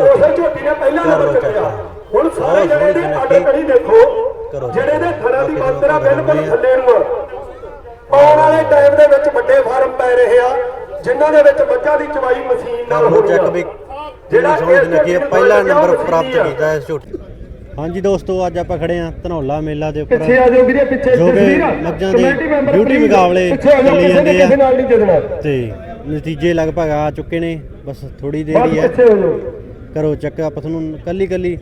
ਉਸੇ ਝੋਟੀ ਨੇ ਪਹਿਲਾਂ ਕਰ ਨੰਬਰ ਚੈੱਕ ਚੱਕਿਆ ਹੁਣ ਸਾਰੇ ਜਿਹੜੇ ਦੇ। ਅੱਡ ਕੜੀ ਦੇਖੋ ਕਰੋ ਜਿਹੜੇ ਦੇ ਥਣਾ ਦੀ ਮਾਤਰਾ ਬਿਲਕੁਲ ਥੱਲੇ ਨੂੰ ਆ ਆਉਣ ਵਾਲੇ ਟਾਈਮ ਦੇ ਵਿੱਚ ਵੱਡੇ ਫਾਰਮ ਪੈ ਰਹੇ ਆ ਜਿਨ੍ਹਾਂ ਦੇ ਵਿੱਚ ਮੱਝਾਂ ਦੀ ਚਵਾਈ ਮਸ਼ੀਨ ਨਾਲ ਕਰ ਹੋਣੀ ਚੈੱਕ। ਵੀ ਜਿਹੜਾ ਸੁਨੱਖੀ ਹੈ ਪਹਿਲਾ ਨੰਬਰ ਪ੍ਰਾਪਤ। ਕੀਤਾ ਇਸ ਝੋਟੀ ਹਾਂਜੀ ਦੋਸਤੋ ਅੱਜ ਆਪਾਂ ਖੜੇ ਆ ਧਨੌਲਾ ਮੇਲਾ ਦੇ ਉੱਪਰ ਪਿੱਛੇ ਆ ਜਾਓ ਵੀਰੇ ਪਿੱਛੇ ਤਸਵੀਰ। ਮੱਝਾਂ ਦੇ ਕਮੇਟੀ ਮੈਂਬਰ ਬਿਊਟੀ please ਮੁਕਾਬਲੇ ਚੱਲੀ ਜਾਂਦੇ ਆ। ਤੇ ਨਤੀਜੇ ਲਗਭਗ ਆ ਚੁੱਕੇ ਨੇ ਬਸ ਥੋੜੀ ਦੇਰ ਹੀ ਹੈ ਪਿੱਛੇ ਹੋ ਜਾਓ ਕਰੋ ਚੱਕ ਆਪਾਂ ਤੁਹਾਨੂੰ ਕੱਲੀ ਕੱਲੀ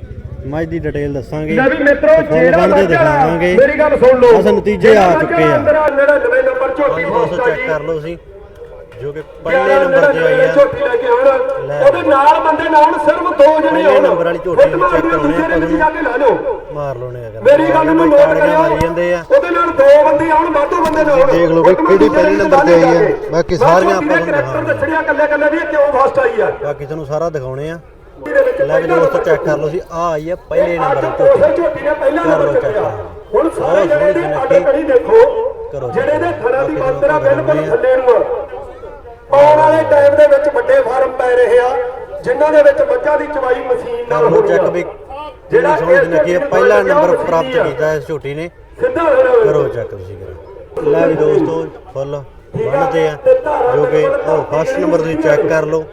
ਮੱਝ ਦੀ ਡਿਟੇਲ ਦੱਸਾਂਗੇ। ਲੈ ਵੀ ਮਿੱਤਰੋ ਜਿਹੜਾ ਬੱਚਾ ਦਿਖਾਵਾਂਗੇ। ਮੇਰੀ ਗੱਲ ਸੁਣ ਲਓ। ਬਸ ਨਤੀਜੇ ਆ ਚੁੱਕੇ ਆ। ਅੰਦਰ 99 ਨੰਬਰ ਝੋਟੀ ਹਾਂਜੀ ਦੋਸਤੋ ਹੋਸਟਾ ਚੈੱਕ ਕਰ ਲਓ ਤੁਸੀਂ ਜੋ ਕਿ ਪਹਿਲੇ ਨੰਬਰ ਤੇ ਆਈ ਆ। ਝੋਟੀ ਲੈ ਕੇ ਆਉਣ। ਲੈ। ਉਹਦੇ ਨਾਲ ਬੰਦੇ ਨਾ ਆਉਣ ਸਿਰਫ ਦੋ ਜਣੇ ਪਹਿਲੇ ਆਉਣ। ਨੰਬਰ ਵਾਲੀ ਝੋਟੀ ਨੂੰ check ਕਰਾਉਣੇ ਆ ਆਪਾਂ ਤੁਸੀਂ ਜਾ ਕੇ ਲੈ ਲਓ। ਮਾਰ ਲਓ ਨੇ ਅਗਰ। ਮੇਰੀ ਗੱਲ ਨੂੰ ਨੋਟ ਕਰਿਓ ਮਾਰੀ ਜਾਂਦੇ ਆ। ਉਹਦੇ ਨਾਲ ਦੋ ਬੰਦੇ ਆਉਣ ਵਾਧੂ ਬੰਦੇ ਨਾ ਆਉਣ ਦੇਖ ਲਓ ਵੀ ਕਿਹੜੀ ਪਹਿਲੇ ਨੰਬਰ ਤੇ ਆਈ ਹੈ। ਬਾਕੀ ਸਾਰੀਆਂ ਆਪਾਂ ਕੱਲੇ ਕੱਲੇ ਵੀ ਕਿਉਂ ਫਸਟ ਆਈ ਆ? ਬਾਕੀ ਤੁਹਾਨੂੰ ਸਾਰਾ ਦਿਖਾਉਣੇ ਆ। ਲੈ ਵੀ ਦੋਸਤੋ ਚੈੱਕ ਕਰ ਲਓ ਸੀ ਆ ਆਈ ਹੈ ਪਹਿਲੇ ਨੰਬਰ ਤੇ ਝੋਟੀ ਨੇ ਪਹਿਲਾ ਨੰਬਰ। ਚੱਕਿਆ ਹੁਣ ਸਾਰੇ ਜਿਹੜੇ ਦੇ। ਕੜੀ ਦੇਖੋ ਜਿਹੜੇ ਦੇ ਥਣਾ ਦੀ ਮਾਤਰਾ ਬਿਲਕੁਲ। ਥੱਲੇ ਨੂੰ ਆ। ਆਉਣ ਵਾਲੇ ਟਾਈਮ ਦੇ ਵਿੱਚ ਵੱਡੇ ਫਾਰਮ ਪੈ ਰਹੇ ਆ ਜਿਨ੍ਹਾਂ ਦੇ ਵਿੱਚ ਮੱਝਾਂ ਦੀ ਚਵਾਈ ਮਸ਼ੀਨ ਨਾਲ ਹੋਣੀ ਚੈੱਕ ਵੀ। ਸੋਹਣੀ ਸੁਨੱਖੀ ਹੈ ਪਹਿਲਾ ਨੰਬਰ ਪ੍ਰਾਪਤ ਕੀਤਾ ਇਸ ਝੋਟੀ ਨੇ। ਸਿੱਧਾ ਕਰੋ ਚੈੱਕ ਤੁਸੀਂ ਕਰੋ। ਲੈ ਵੀ ਦੋਸਤੋ ਫੁੱਲ ਬਣਦੇ ਆ। ਜੋ ਕਿ ਉਹ ਫਸਟ ਨੰਬਰ ਤੁਸੀਂ ਚੈੱਕ ਕਰ ਲਓ।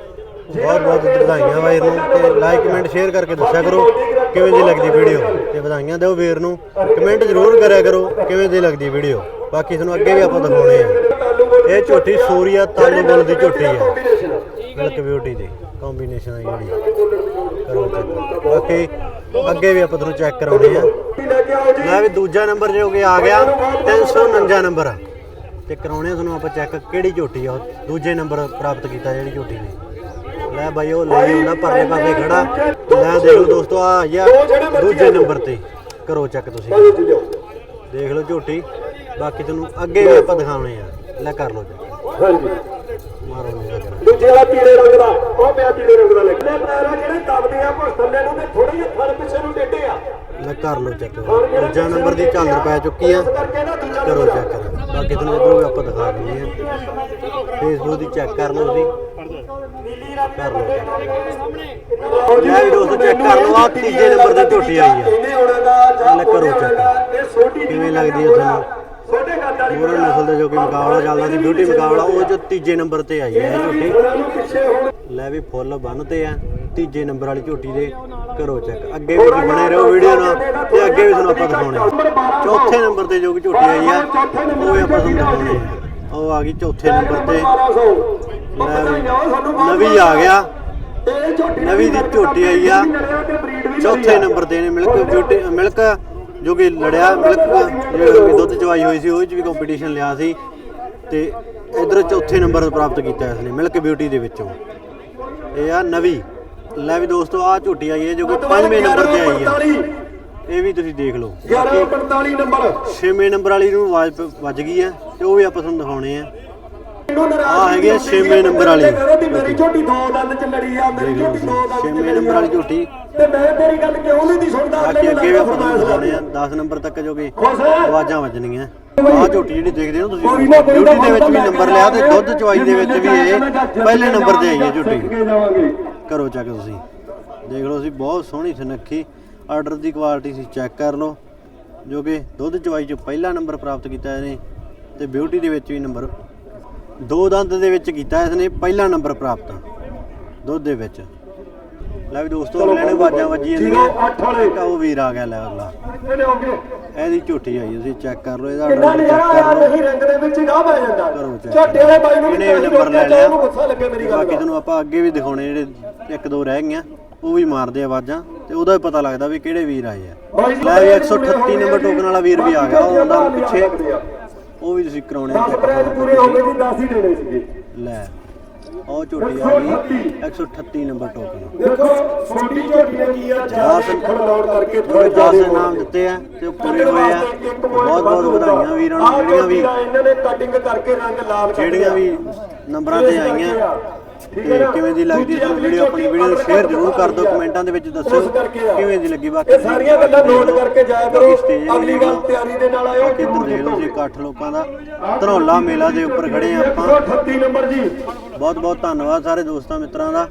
ਬਹੁਤ ਬਹੁਤ ਵਧਾਈਆਂ ਵੀਰ ਨੂੰ ਤੇ ਲਾਈਕ ਕਮੈਂਟ ਸ਼ੇਅਰ ਕਰਕੇ ਦੱਸਿਆ ਕਰੋ ਕਿਵੇਂ ਦੀ ਲੱਗਦੀ ਵੀਡੀਓ ਤੇ ਵਧਾਈਆਂ ਦਿਓ ਵੀਰ ਨੂੰ। ਕਮੈਂਟ ਜ਼ਰੂਰ ਕਰਿਆ ਕਰੋ ਕਿਵੇਂ ਦੀ ਲੱਗਦੀ ਵੀਡੀਓ ਬਾਕੀ ਤੁਹਾਨੂੰ ਅੱਗੇ ਵੀ ਆਪਾਂ ਦਿਖਾਉਣੇ ਆ। ਇਹ ਝੋਟੀ ਸੂਰੀਆ ਤਾਲੂ ਬੁੱਲ ਦੀ ਝੋਟੀ ਹੈ ਮਿਲਕ ਬਿਊਟੀ ਦੀ ਕੰਬੀਨੇਸ਼ਨ ਹੈ ਜਿਹੜੀ ਕਰੋ ਚੈੱਕ ਬਾਕੀ ਅੱਗੇ ਵੀ ਆਪਾਂ ਤੁਹਾਨੂੰ ਚੈੱਕ ਕਰਾਉਣੇ ਆ। ਮੈਂ ਵੀ ਦੂਜਾ ਨੰਬਰ ਜੋ ਕਿ ਆ ਗਿਆ 349 ਨੰਬਰ ਤੇ ਕਰਾਉਣੇ ਆ ਤੁਹਾਨੂੰ ਆਪਾਂ ਚੈੱਕ ਕਿਹੜੀ ਝੋਟੀ ਆ ਦੂਜੇ ਨੰਬਰ ਪ੍ਰਾਪਤ ਕੀਤਾ ਜਿਹੜੀ ਝੋਟੀ ਨੇ। ਲੈ ਬਾਈ ਉਹ ਲੈ ਆਉਂਦਾ ਪਰਲੇ ਪਾਸੇ ਖੜਾ। ਲੈ ਦੇਖ ਲਓ ਦੋਸਤੋ ਆ ਆਇਆ ਦੂਜੇ ਨੰਬਰ ਤੇ। ਕਰੋ ਚੈੱਕ ਤੁਸੀਂ। ਦੇਖ ਲਓ ਝੋਟੀ। ਬਾਕੀ ਤੁਹਾਨੂੰ ਅੱਗੇ ਵੀ ਆਪਾਂ ਦਿਖਾਉਣੇ ਆ। ਲੈ ਕਰ ਲਓ ਹਾਂਜੀ। ਮਾਰੋ। ਦੂਜੇ ਵਾਲਾ ਪੀਲੇ ਰੰਗ ਦਾ ਉਹ ਪਿਆ ਪੀਲੇ ਰੰਗ ਦਾ ਲਿਖ ਲੈ ਪੈਰਾ ਜਿਹੜੇ ਦਬਦੇ ਆ ਪੁਸ਼ ਥੱਲੇ ਨੂੰ ਤੇ ਥੋੜੇ ਜਿਹੇ ਥਣ ਪਿੱਛੇ ਨੂੰ ਟੇਢੇ ਆ। ਲੈ ਕਰ ਲਓ ਚੈੱਕ ਦੂਜਾ ਨੰਬਰ ਦੀ ਝਾਲਰ ਪੈ ਚੁੱਕੀ ਆ। ਕਰੋ ਚੈੱਕ ਬਾਕੀ ਤੁਹਾਨੂੰ ਇਧਰੋਂ ਵੀ ਆਪਾਂ ਦਿਖਾ ਦਿੰਦੇ ਆ। ਫੇਸਬੁੱਕ ਦੀ ਚੈੱਕ ਕਰ ਲਓ ਤੁਸੀਂ। ਵੀ ਦੋਸਤੋ ਚੈੱਕ ਕਰ ਆ ਤੀਜੇ ਨੰਬਰ ਤੇ ਝੋਟੀ ਆਈ ਆ। ਇਹਨੇ ਆਉਣਾ ਦਾ ਜਾਂ ਲੈ ਕਰੋ ਛੋਟੀ ਕਿਵੇਂ ਲੱਗਦੀ ਹੈ ਤੁਹਾਨੂੰ ਮੋਰਨ ਨਸਲ ਦਾ ਜੋ ਕਿ ਮੁਕਾਬਲਾ ਚੱਲਦਾ ਸੀ ਬਿਊਟੀ ਮੁਕਾਬਲਾ ਉਹ ਜੋ ਤੀਜੇ ਨੰਬਰ ਤੇ ਆਈ ਹੈ ਝੋਟੀ। ਲੈ ਵੀ ਫੁੱਲ ਬੰਨਤੇ ਆ ਤੀਜੇ ਨੰਬਰ ਵਾਲੀ ਝੋਟੀ ਦੇ ਕਰੋ ਚੈੱਕ। ਅੱਗੇ ਵੀ ਤੁਸੀਂ ਬਣੇ ਰਹੋ ਵੀਡੀਓ ਨਾਲ ਤੇ ਅੱਗੇ ਵੀ ਤੁਹਾਨੂੰ ਆਪਾਂ ਦਿਖਾਉਣੇ ਆ। ਚੌਥੇ ਨੰਬਰ ਤੇ ਜੋ ਕਿ ਝੋਟੀ ਆਈ ਆ ਉਹ ਵੀ ਆਪਾਂ ਤੁਹਾਨੂੰ ਦਿਖਾਉਣੇ ਆ। ਉਹ ਆ ਗਈ ਚੌਥੇ ਨੰਬਰ ਤੇ। 1200 ਲੈ ਵੀ ਨਵੀਂ ਆ ਗਿਆ। ਨਵੀਂ ਦੀ ਝੋਟੀ ਆਈ ਆ। ਚੌਥੇ ਨੰਬਰ ਤੇ ਨੇ ਮਿਲਕ ਬਿਊਟੀ ਮਿਲਕ ਜੋ ਕਿ ਲੜਿਆ ਮਿਲਕ ਜੋ ਕਿ ਦੁੱਧ ਚਵਾਈ ਹੋਈ ਸੀ ਉਹ 'ਚ ਵੀ ਕੰਪੀਟੀਸ਼ਨ ਲਿਆ ਸੀ। ਤੇ ਇਧਰ ਚੌਥੇ ਨੰਬਰ ਪ੍ਰਾਪਤ ਕੀਤਾ ਇਸਨੇ ਮਿਲਕ ਬਿਊਟੀ ਦੇ ਵਿੱਚੋਂ। ਇਹ ਆ ਨਵੀਂ। ਲੈ ਵੀ ਦੋਸਤੋ ਆ ਝੋਟੀ ਆਈ ਹੈ ਜੋ ਕਿ ਪੰਜਵੇਂ ਨੰਬਰ ਤੇ ਆਈ ਹੈ। ਇਹ ਵੀ ਤੁਸੀਂ ਦੇਖ ਲਓ। 1145 ਨੰਬਰ। ਛੇਵੇਂ ਨੰਬਰ ਵਾਲੀ ਨੂੰ ਆਵਾਜ਼ ਵੱਜ ਗਈ ਹੈ ਤੇ ਉਹ ਵੀ ਆਪਾਂ ਤੁਹਾਨੂੰ ਦਿਖਾਉਣੇ ਆ। ਹੈਗੀ ਆ ਨਹੀਂ ਛੇਵੇਂ ਨੰਬਰ ਵਾਲੀ। ਵੀ ਮੇਰੀ ਝੋਟੀ। ਦੋ ਦੰਦ ਚ ਲੜੀ ਆ ਮੇਰੀ ਝੋਟੀ ਦੋ ਦੰਦ ਚ ਛੇਵੇਂ ਲੜੀ ਨੰਬਰ ਵਾਲੀ ਝੋਟੀ। ਤੇ ਮੈਂ ਤੇਰੀ ਗੱਲ ਕਿਉਂ ਨਹੀਂ ਦੀ ਸੁਣਦਾ? ਬਾਕੀ ਅੱਗੇ ਵੀ ਆਪਾਂ ਤੁਹਾਨੂੰ ਦਿਖਾਉਣੇ ਆ 10 ਨੰਬਰ ਤੱਕ ਜੋ ਕਿ ਖੁਸ਼ ਹੈ? ਆਵਾਜ਼ਾਂ ਵੱਜਣਗੀਆਂ। ਆਹ ਝੋਟੀ ਜਿਹੜੀ ਦੇਖਦੇ ਹੋ ਤੁਸੀਂ ਕੋਈ ਨਾ ਕੋਈ ਬਿਊਟੀ ਦੇ ਵਿੱਚ ਵੀ ਨੰਬਰ ਲਿਆ ਤੇ ਦੁੱਧ ਚਵਾਈ ਦੇ ਵਿੱਚ ਵੀ ਇਹ ਪਹਿਲੇ ਨੰਬਰ ਤੇ ਆਈ ਹੈ ਝੋਟੀ। ਜਾਵਾਂਗੇ। ਕਰੋ ਚੈੱਕ ਤੁਸੀਂ। ਦੇਖ ਲਓ ਬਹੁਤ ਸੋਹਣੀ ਸੁਨੱਖੀ ਆਰਡਰ ਦੀ ਕੁਆਲਿਟੀ ਸੀ ਚੈੱਕ ਕਰ ਲਓ ਜੋ ਕਿ ਦੁੱਧ ਚਵਾਈ 'ਚ ਪਹਿਲਾ ਨੰਬਰ ਪ੍ਰਾਪਤ ਕੀਤਾ ਇਹਨੇ ਤੇ ਬਿਊਟੀ ਦੇ ਵਿੱਚ ਵੀ ਨੰਬਰ ਦੋ ਦੰਦ ਦੇ ਵਿੱਚ ਕੀਤਾ ਇਸਨੇ ਪਹਿਲਾ ਨੰਬਰ ਪ੍ਰਾਪਤ। ਦੁੱਧ ਦੇ ਵਿੱਚ। ਲੈ ਵੀ ਦੋਸਤੋ ਅਗਲੇ ਨੇ ਆਵਾਜ਼ਾਂ ਵੱਜੀ ਜਾਂਦੀਆਂ 08 ਵਾਲੇ। ਇੱਕ ਉਹ ਵੀਰ ਆ ਗਿਆ ਲੈ ਅਗਲਾ। ਇਹਦੀ ਝੋਟੀ ਆਈ ਤੁਸੀਂ ਚੈੱਕ ਕਰ ਲਓ ਇਹਦਾ ਕਿੰਨਾ ਨਜ਼ਾਰਾ ਆ ਰੰਗ ਦੇ ਵਿੱਚ ਗਾਹ ਪੈ ਜਾਂਦਾ। ਝੋਟੇ ਵਾਲੇ ਬਾਈ ਨੂੰ ਵੀ ਨੰਬਰ ਲੈ ਲਿਆ। ਉਹਨੂੰ ਗੁੱਸਾ ਲੱਗੇ ਮੇਰੀ ਗੱਲ ਬਾਕੀ ਤੁਹਾਨੂੰ ਆਪਾਂ ਅੱਗੇ ਵੀ ਦਿਖਾਉਣੇ ਜਿਹੜੇ ਇੱਕ ਦੋ ਰਹਿ ਗਈਆਂ ਉਹ ਵੀ ਮਾਰਦੇ ਆਵਾਜ਼ਾਂ ਤੇ ਉਹਦਾ ਵੀ ਪਤਾ ਲੱਗਦਾ ਵੀ ਕਿਹੜੇ ਵੀਰ ਆਏ ਆ। ਲੈ ਵੀ 138 ਨੰਬਰ ਟੋਕਨ ਵਾਲਾ ਵੀਰ ਵੀ ਆ ਗਿਆ ਉਹ ਆਉਂਦਾ ਪਿੱਛੇ ਪਿੱਛੇ ਉਹ ਵੀ ਤੁਸੀਂ ਕਰਾਉਣੇ ਆ। 10 check ਪ੍ਰਾਈਜ਼ ਪੂਰੇ ਹੋ ਗਏ ਜੀ 10 ਹੀ ਦੇਣੇ ਸੀਗੇ। ਲੈ ਉਹ ਝੋਟੀ ਆ ਗਈ 138 ਨੰਬਰ ਟੋਕਨ ਦੇਖੋ ਛੋਟੀ ਝੋਟੀ ਨੇ ਕੀ ਆ ਸਿੱਖਣ ਲਾਉਣ ਕਰਕੇ ਥੋੜੇ 10 ਇਨਾਮ ਦਿੱਤੇ ਆ ਤੇ ਪੂਰੇ ਹੋਏ ਆ। ਬਹੁਤ ਬਹੁਤ ਵਧਾਈਆਂ ਵੀਰਾਂ ਨੂੰ ਜਿਹੜੀਆਂ ਵੀ ਇਹਨਾਂ ਨੇ ਕਟਿੰਗ ਕਰਕੇ ਰੰਗ ਲਾਲ ਜਿਹੜੀਆਂ ਵੀ ਨੰਬਰਾਂ ਤੇ ਆਈਆਂ। ਤੇ ਕਿਵੇਂ ਦੀ ਲੱਗਦੀ ਤੁਹਾਨੂੰ ਵੀਡੀਓ ਆਪਣੀ ਵੀਡੀਓ ਸ਼ੇਅਰ ਜ਼ਰੂਰ ਕਰ ਦਿਓ ਕਮੈਂਟਾਂ ਦੇ ਵਿੱਚ ਦੱਸਿਓ ਕਿਵੇਂ ਦੀ ਲੱਗੀ ਬਾਕੀ ਸਾਰੀਆਂ ਗੱਲਾਂ ਨੋਟ ਕਰਕੇ ਜਾਇਆ ਕਰੋ। ਅਗਲੀ ਗੱਲ ਤਿਆਰੀ ਦੇ ਨਾਲ ਆਇਓ ਕਿ ਦੇਖ ਲਓ ਜੀ ਇਕੱਠ ਲੋਕਾਂ ਦਾ। ਧਨੌਲਾ ਮੇਲਾ ਦੇ ਉੱਪਰ ਖੜੇ ਆਪਾਂ। 138 ਨੰਬਰ ਜੀ। ਬਹੁਤ ਬਹੁਤ ਧੰਨਵਾਦ ਸਾਰੇ ਦੋਸਤਾਂ ਮਿੱਤਰਾਂ ਦਾ।